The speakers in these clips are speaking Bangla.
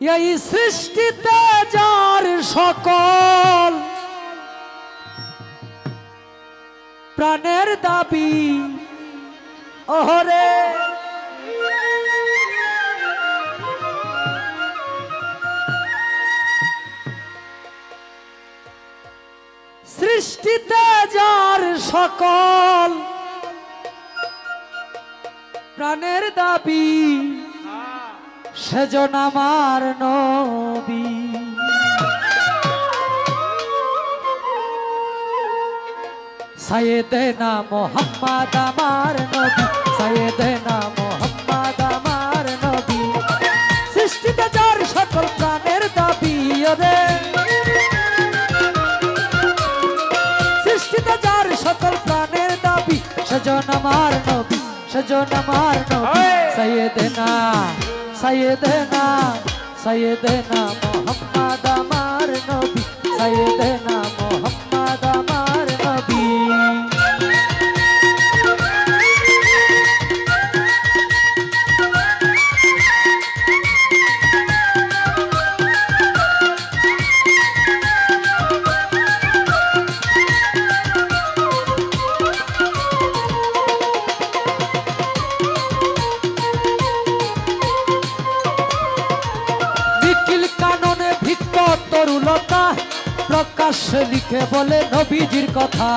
এই সৃষ্টিতে যার সকল প্রাণের দাবি ওহরে। সৃষ্টিতে যার সকল প্রাণের দাবি সেজন আমার নবী। সাইয়েদেনা মোহাম্মদ আমার নবী সাইয়েদেনা মোহাম্মদ আমার নবী। সৃষ্টিতে যার সকল প্রাণের দাবি ওরে। সৃষ্টিতে যার সকল প্রাণের দাবি সেজন আমার নবী সেজন আমার নবী সৈয়দনা সৈয়দনা সৈয়দনা মোহাম্মদ আমার নবী সৈয়দনা তরুলতা প্রকাশ্যে লিখে বলে নবীজির কথা।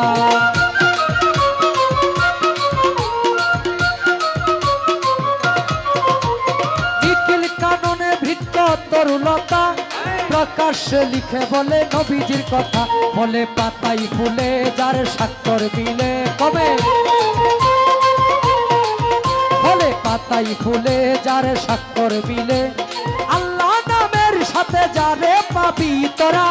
নিখিল কাননে ভিক্ষ তরুলতা প্রকাশ্যে লিখে বলে নবীজির কথা। বলে পাতাই ফুলে, যার স্বাক্ষর মিলে কবে? ফলে পাতাই ফুলে, যার স্বাক্ষর মিলে সাথে যারে পাবি তোরা।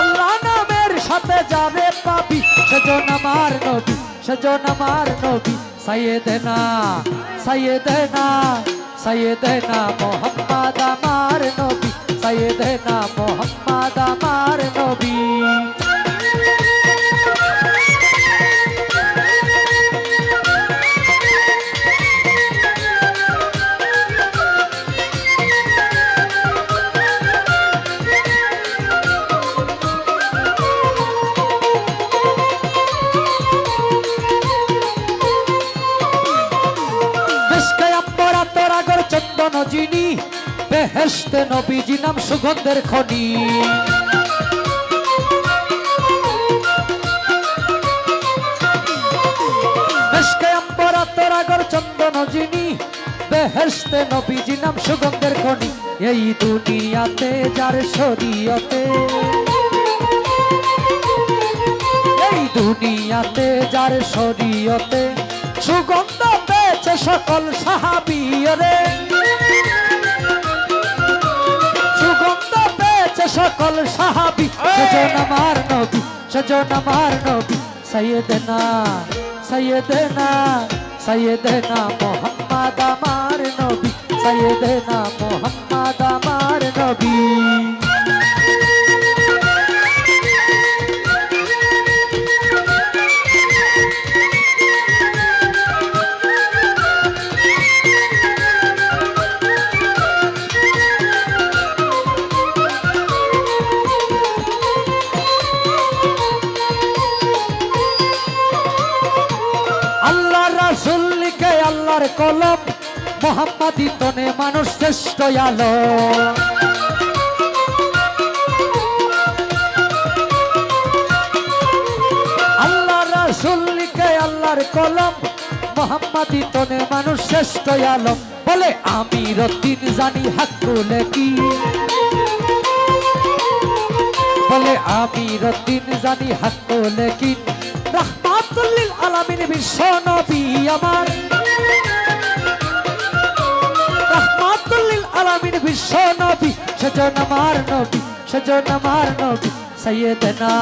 আল্লাহ নামের সাথে যারে পাবি সেজন আমার নবী, সেজন আমার নবী, সাইয়েদেনা সাইয়েদেনা সাইয়েদেনা মোহাম্মদ আমার নবী, সাইয়েদেনা মোহাম্মদ আমার নবী। যিনি বেহেস্তে নবীজি নাম সুগন্ধের খনি। বেশকে চন্দন যিনি বেহেস্তে নবীজি নাম সুগন্ধের খনি। এই দুনিয়াতে যার শরীয়তে, এই দুনিয়াতে যার শরীয়তে সুগন্ধ পেয়েছে সকল সাহাবিয়রে সুগন্ধ পেয়েছে সকল সাহাবি। সেজন আমার নবী, সেজন আমার নবী। সৈয়দনা সৈয়দনা সৈয়দনা মোহাম্মদ আমার নবী। সৈয়দনা মোহাম্মদ আমার নবী। কলম মোহাম্মদি তনে মানুষ শ্রেষ্ঠ আলো। আল্লাহ রাসুল লিখে আল্লাহর কলম মোহাম্মদি তনে মানুষ শ্রেষ্ঠ আলো। বলে, আমি রতিন জানি হাকুলে কি? বলে, আমি রতিন জানি হাকুলে কি? রহমাতুল্লিল আলামিন বিশ্ব নবী আমার। সেজন আমার নবী সজন আমার নবী সৈয়দনা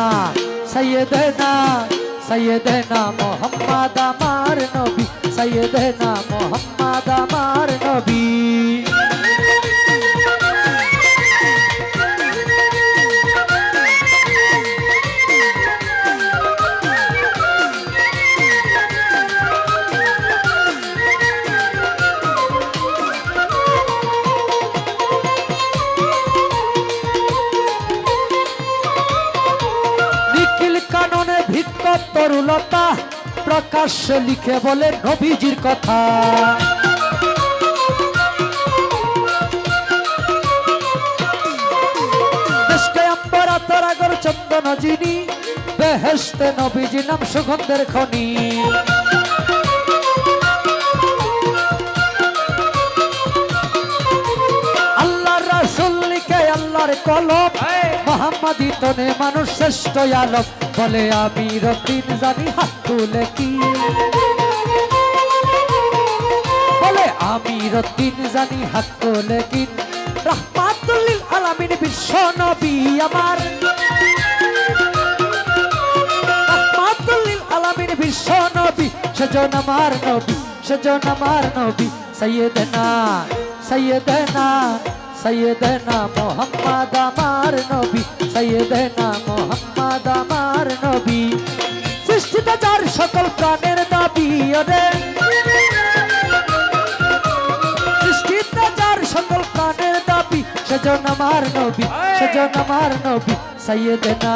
সৈয়দনা সৈয়দনা মোহাম্মদ আমার নবী সৈয়দনা মোহাম্মদ তরুলতা প্রকাশ্যে লিখে বলে নভিজির কথা। চন্দন যিনি বেহেস্তে নবীজি নাম সুগন্ধের খনি। আল্লাহর কলম মোহাম্মদী তনে মানুষ শ্রেষ্ঠ আলম বলে আমি রতিন জানি হাত তুলে কি। বলে আমি রতিন জানি হাত তুলে কি। রহমাতুল্লিল আলামিন বিশ্ব নবী আমার। রহমাতুল্লিল আলামিন বিশ্ব নবী। সেজন আমার নবী সেজন আমার নবী। সৈয়দনা সৈয়দনা সৈয়দনা মোহাম্মদ আমার নবী, সৈয়দনা মোহাম্মদ আমার নবী। সৃষ্টিতে যার সকল প্রাণের দাবি ওরে। সৃষ্টিতে যার সকল প্রাণের দাবি সেজন আমার নবী সেজন আমার নবী। সৈয়দনা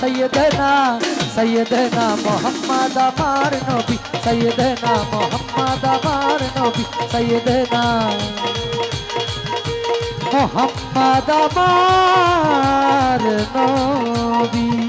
সৈয়দনা সৈয়দনা মোহাম্মদ আমার নবী, সৈয়দনা মোহাম্মদ আমার নবী, সৈয়দনা। মোহাম্মদ আমার নবী।